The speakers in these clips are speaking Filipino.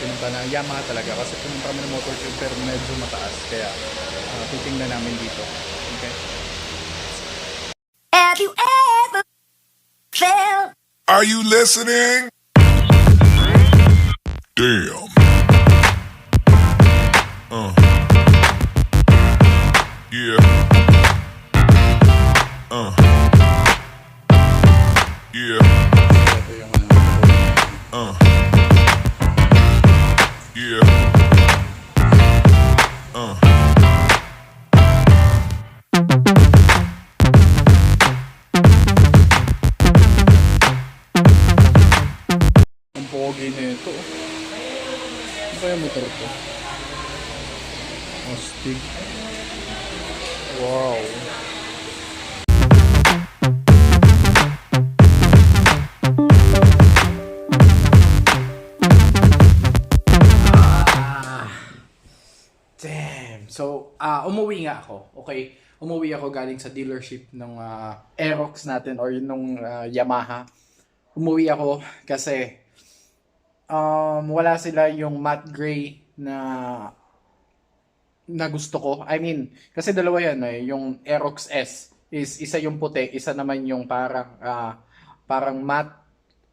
pumunta na Yamaha talaga kasi pumunta kami ng motor show pero medyo mataas kaya uh, titingnan namin dito. Okay? Have you ever felt Are you listening? Damn. Uh. Yeah. Uh. Yeah. Uh. Pogi na ito. Ano kaya motor ko? Astig. Wow. Damn. So, ah umuwi nga ako. Okay? Umuwi ako galing sa dealership ng ah, Aerox natin or nung ah, Yamaha. Umuwi ako kasi um, wala sila yung matte gray na na gusto ko. I mean, kasi dalawa yan eh. Yung Aerox S is isa yung puti, isa naman yung parang ah, parang matte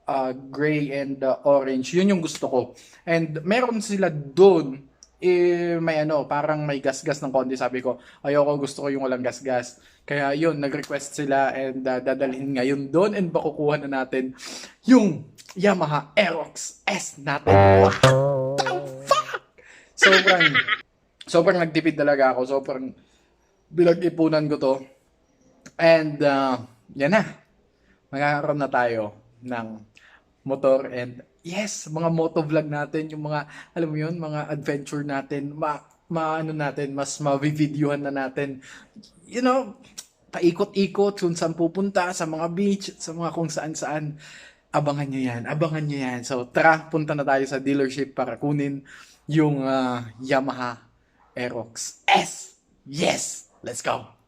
uh, gray and uh, orange. Yun yung gusto ko. And meron sila doon eh, may ano, parang may gas-gas ng konti. Sabi ko, ayoko, gusto ko yung walang gas-gas. Kaya yun, nag-request sila and uh, dadalhin ngayon doon and makukuha na natin yung Yamaha Aerox S natin. What the fuck? Sobrang, sobrang nagtipid talaga ako. Sobrang bilag-ipunan ko to. And, uh, yan na. Magkakaroon na tayo ng motor and yes, mga motovlog natin, yung mga, alam mo yun, mga adventure natin, ma, maano natin, mas ma-videohan na natin. You know, paikot-ikot kung saan pupunta, sa mga beach, sa mga kung saan-saan. Abangan nyo yan, abangan nyo yan. So, tara, punta na tayo sa dealership para kunin yung ah, Yamaha Aerox S. Yes! Let's go!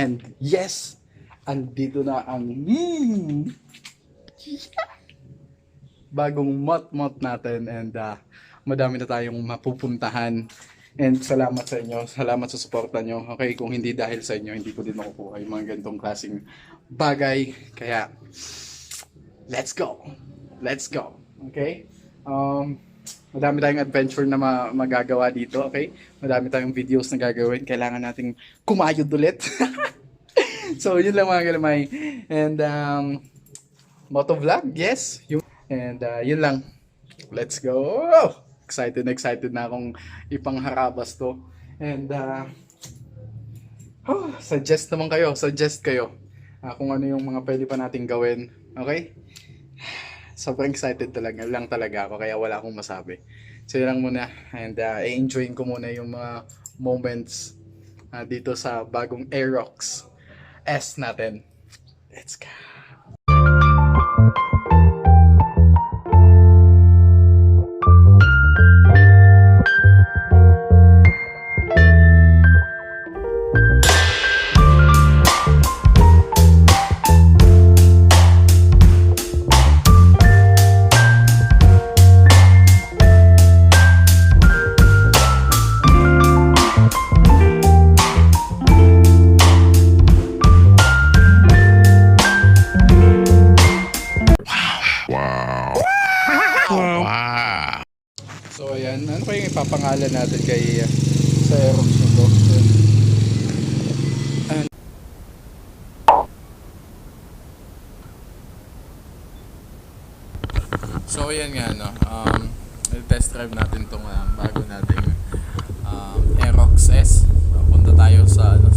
And yes, andito na ang mm, bagong mot-mot natin and ah, madami na tayong mapupuntahan. And salamat sa inyo, salamat sa suporta nyo. Okay, kung hindi dahil sa inyo, hindi ko din makukuha yung mga ganitong klaseng bagay. Kaya, let's go. Let's go. Okay? Um, madami tayong adventure na ma- magagawa dito, okay? Madami tayong videos na gagawin. Kailangan nating kumayod ulit. so, yun lang mga galamay. And, um, motovlog, yes. Yung, and, uh, yun lang. Let's go! Excited na excited na akong ipangharabas to. And, uh, oh, suggest naman kayo, suggest kayo ah, kung ano yung mga pwede pa nating gawin. Okay? Sobrang excited talaga lang talaga ako kaya wala akong masabi. So yun lang muna and uh, enjoyin ko muna yung mga moments uh, dito sa bagong Aerox S natin. Let's go. Pa yung ipapangalan natin kay uh, sa Aerox. So ayan nga no, um, test drive natin tong uh, bago nating um, Aerox S. Punta tayo sa ano,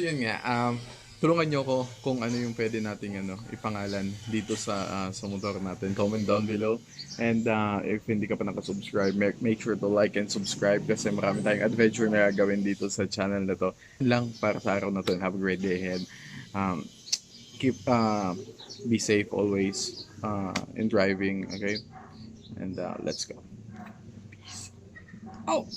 yun nga, um, tulungan nyo ko kung ano yung pwede nating ano, ipangalan dito sa ah, sa motor natin. Comment down below. And uh, if hindi ka pa nakasubscribe, make, make sure to like and subscribe kasi marami tayong adventure na gagawin dito sa channel na to. Lang para sa araw na to have a great day ahead. Um, keep, uh, be safe always uh, in driving, okay? And uh, let's go. Peace. Oh!